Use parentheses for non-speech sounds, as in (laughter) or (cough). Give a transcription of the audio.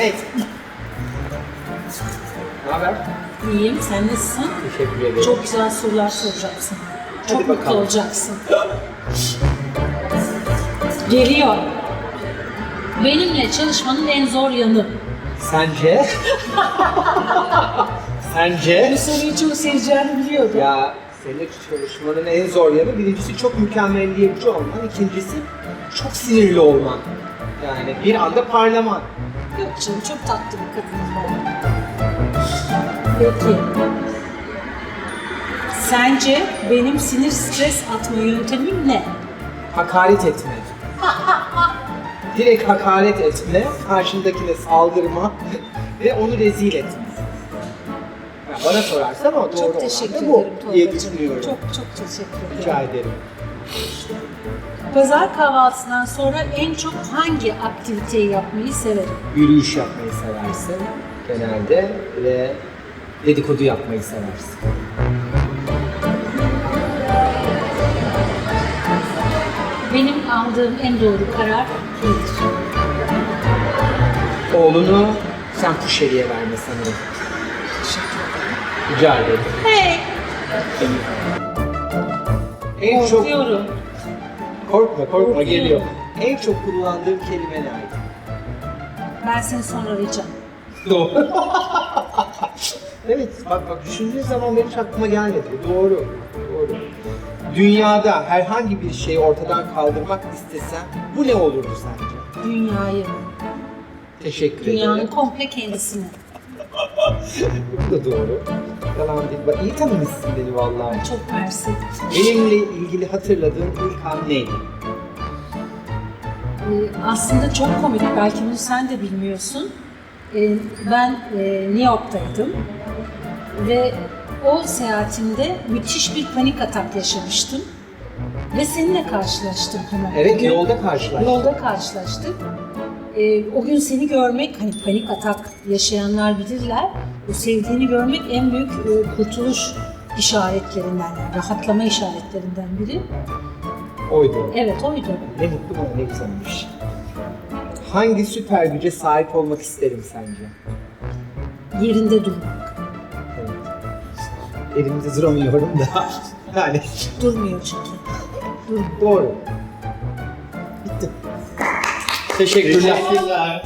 Hey. Ne haber? İyiyim, sen nasılsın? Teşekkür ederim. Çok güzel sorular soracaksın. Çok Hadi mutlu bakalım. olacaksın. Geliyor. Benimle çalışmanın en zor yanı. Sence? (laughs) Sence? Bu soruyu çok seveceğini biliyordum. Ya seninle çalışmanın en zor yanı birincisi çok mükemmelliyetçi olman, ikincisi çok sinirli olman. Yani bir anda parlaman. Yok canım, çok tatlı bir kadınım ben. Peki. Sence benim sinir stres atma yöntemim ne? Hakaret etme. (laughs) Direkt hakaret etme, karşındakine saldırma (laughs) ve onu rezil etme. Bana sorarsan o doğru çok olan teşekkür da bu ederim diye Tolga'cığım. düşünüyorum. Çok çok teşekkür ederim. Rica ederim. Pazar kahvaltısından sonra en çok hangi aktiviteyi yapmayı severim? Yürüyüş yapmayı seversin genelde ve dedikodu yapmayı seversin. Benim aldığım en doğru karar nedir? Oğlunu sen Puşeri'ye verme sanırım. Rica ederim. Hey! En çok Korkuyorum. Korkma korkma geliyor. En çok kullandığım kelime neydi? Ben seni sonra arayacağım. Doğru. (laughs) evet bak bak düşündüğün zaman benim hiç aklıma gelmedi. Doğru. Doğru. Dünyada herhangi bir şeyi ortadan kaldırmak istesen bu ne olurdu sence? Dünyayı, Teşekkür dünyanın ederim. komple kendisini. (laughs) Bu da doğru. Yalan değil. Bak iyi tanımışsın beni vallahi. Çok mersi. Benimle ilgili hatırladığın ilk an neydi? Ee, aslında çok komik, belki bunu sen de bilmiyorsun. Ee, ben e, New York'taydım ve o seyahatimde müthiş bir panik atak yaşamıştım. Ve seninle karşılaştım hemen. Evet yolda karşılaştık. Yolda karşılaştık. Ee, o gün seni görmek, hani panik atak yaşayanlar bilirler. O sevdiğini görmek en büyük e, kurtuluş işaretlerinden, yani rahatlama işaretlerinden biri. Oydu. Evet oydu. Ne mutlu bana ne güzelmiş. Hangi süper güce sahip olmak isterim sence? Yerinde durmak. Evet. Elimde duramıyorum da. (laughs) yani Durmuyor çünkü. Durmuyor. doğru. Bitti. Teşekkürler. Teşekkürler.